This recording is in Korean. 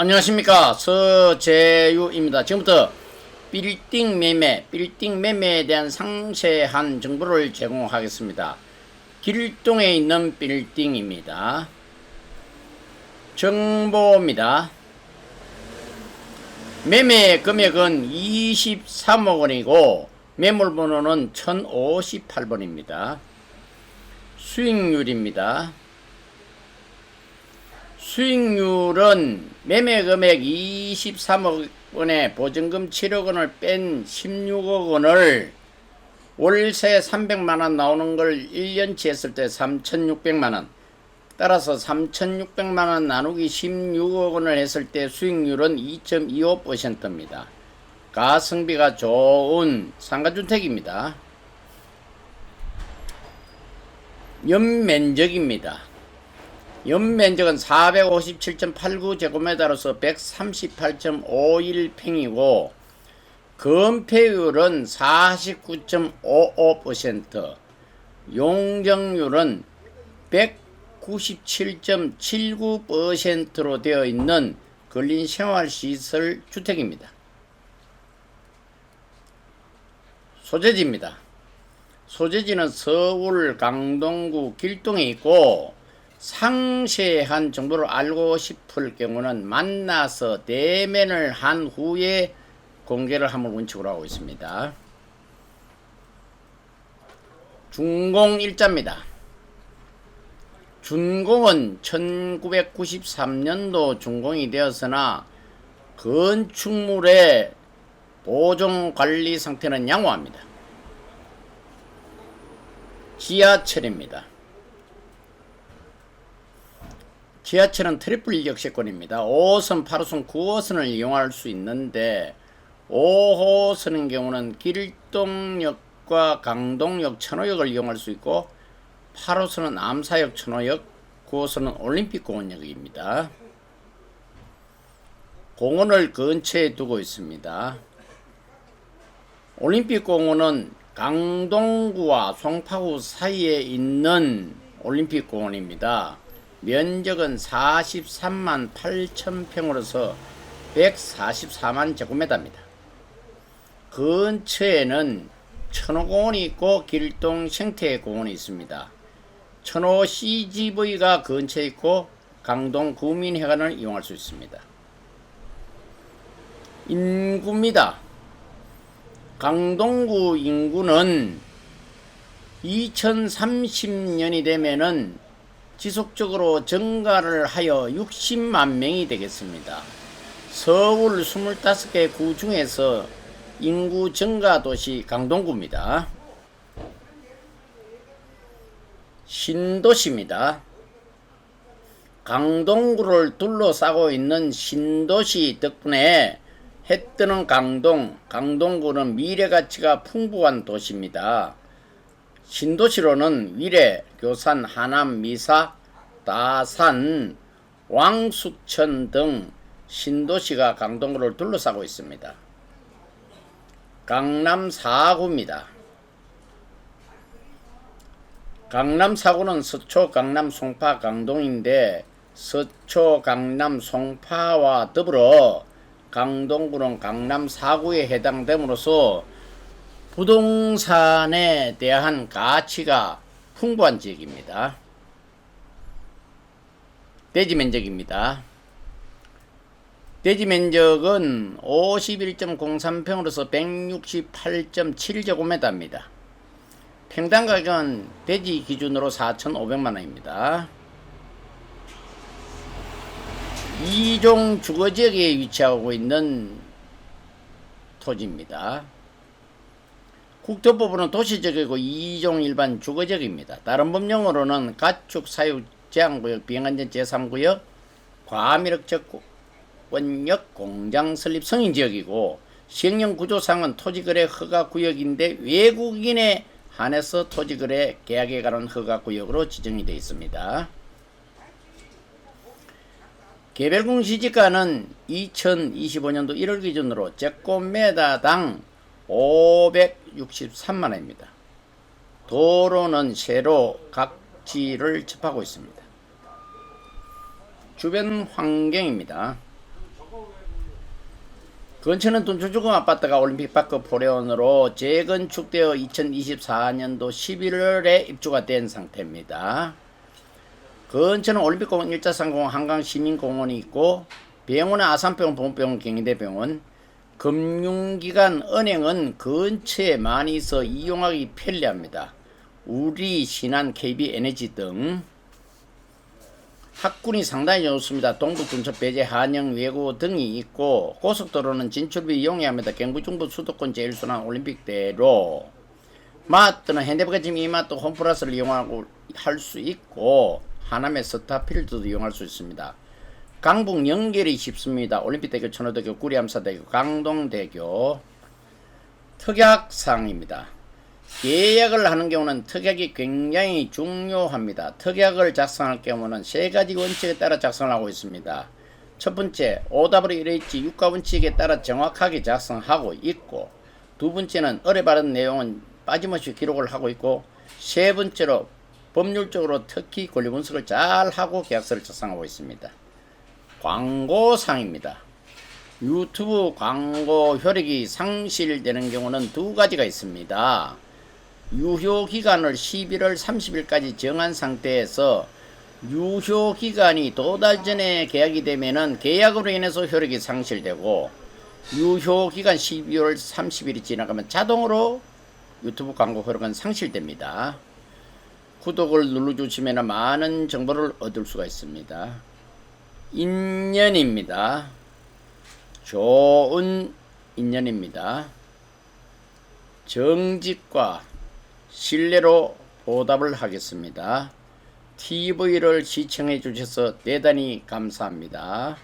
안녕하십니까 서재유입니다. 지금부터 빌딩 매매, 빌딩 매매에 대한 상세한 정보를 제공하겠습니다. 길동에 있는 빌딩입니다. 정보입니다. 매매 금액은 23억 원이고 매물 번호는 1058번입니다. 수익률입니다. 수익률은 매매 금액 23억 원에 보증금 7억 원을 뺀 16억 원을 월세 300만 원 나오는 걸 1년치 했을 때 3,600만 원. 따라서 3,600만 원 나누기 16억 원을 했을 때 수익률은 2.25%입니다. 가성비가 좋은 상가주택입니다. 연면적입니다. 연면적은 457.89제곱미터로서 138.51평이고 건폐율은 49.55%, 용적률은 197.79%로 되어 있는 근린 생활시설 주택입니다. 소재지입니다. 소재지는 서울 강동구 길동에 있고 상세한 정보를 알고 싶을 경우는 만나서 대면을 한 후에 공개를 함을 원칙으로 하고 있습니다. 준공 일자입니다. 준공은 1993년도 준공이 되었으나 건축물의 보존 관리 상태는 양호합니다. 지하철입니다. 지하철은 트리플 역세권입니다. 5호선, 8호선, 9호선을 이용할 수 있는데 5호선의 경우는 길동역과 강동역, 천호역을 이용할 수 있고 8호선은 암사역, 천호역, 9호선은 올림픽공원역입니다. 공원을 근처에 두고 있습니다. 올림픽공원은 강동구와 송파구 사이에 있는 올림픽공원입니다. 면적은 43만 8천 평으로서 144만 제곱미터입니다. 근처에는 천호공원이 있고 길동 생태공원이 있습니다. 천호 CGV가 근처에 있고 강동 구민회관을 이용할 수 있습니다. 인구입니다. 강동구 인구는 2030년이 되면은 지속적으로 증가를 하여 60만 명이 되겠습니다. 서울 25개 구 중에서 인구 증가 도시 강동구입니다. 신도시입니다. 강동구를 둘러싸고 있는 신도시 덕분에 해 뜨는 강동, 강동구는 미래 가치가 풍부한 도시입니다. 신도시로는 위례, 교산, 하남, 미사, 다산, 왕숙천 등 신도시가 강동구를 둘러싸고 있습니다. 강남 4구입니다. 강남 4구는 서초, 강남, 송파, 강동인데 서초, 강남, 송파와 더불어 강동구는 강남 4구에 해당됨으로써 부동산에 대한 가치가 풍부한 지역입니다. 대지 면적입니다. 대지 면적은 51.03평으로서 168.7제곱미터입니다. 평당 가격은 대지 기준으로 4,500만원입니다. 이종 주거지역에 위치하고 있는 토지입니다. 국토부는 도시적이고 이종 일반 주거지역입니다. 다른 법령으로는 가축 사육 제한구역 비행안전 제3구역 과밀역 적원역 공장 설립 승인지역이고 시행령 구조상은 토지거래 허가구역인데 외국인에 한해서 토지거래 계약에 관한 허가구역으로 지정이 되어 있습니다. 개별공 시지가는 2025년도 1월 기준으로 제곱미터당 563만 원입니다. 도로는 세로 각지를 접하고 있습니다. 주변 환경입니다. 근처는 돈주주공 아파트가 올림픽파크 포레온으로 재건축되어 2024년도 11월에 입주가 된 상태입니다. 근처는 올림픽공원 1자3공원 한강시민공원이 있고 병원은 아산병원, 보건병원, 경희대병원 금융기관, 은행은 근처에 많이 있어 이용하기 편리합니다. 우리, 신한, KB, 에너지 등 학군이 상당히 좋습니다. 동북 근처 배제, 한영, 외고 등이 있고 고속도로는 진출비 이용해야 경부 중부 수도권 제일순환 올림픽대로 마트는 현대백화 지금 이마트 홈플러스를 이용하고 할 수 있고 하남의 스타필드도 이용할 수 있습니다. 강북 연결이 쉽습니다. 올림픽대교, 천호대교, 구리암사대교, 강동대교 특약사항입니다. 계약을 하는 경우는 특약이 굉장히 중요합니다. 특약을 작성할 경우는 세 가지 원칙에 따라 작성을 하고 있습니다. 첫 번째, OWLH 유가 원칙에 따라 정확하게 작성하고 있고, 두 번째는 어뢰 바른 내용은 빠짐없이 기록을 하고 있고, 세 번째로 법률적으로 특히 권리 분석을 잘 하고 계약서를 작성하고 있습니다. 광고상입니다. 유튜브 광고 효력이 상실되는 경우는 두 가지가 있습니다. 유효 기간을 11월 30일까지 정한 상태에서 유효 기간이 두 달 전에 계약이 되면은 계약으로 인해서 효력이 상실되고 유효 기간 12월 30일이 지나가면 자동으로 유튜브 광고 효력은 상실됩니다. 구독을 눌러주시면 많은 정보를 얻을 수가 있습니다. 인연입니다. 좋은 인연입니다. 정직과 신뢰로 보답을 하겠습니다. TV를 시청해 주셔서 대단히 감사합니다.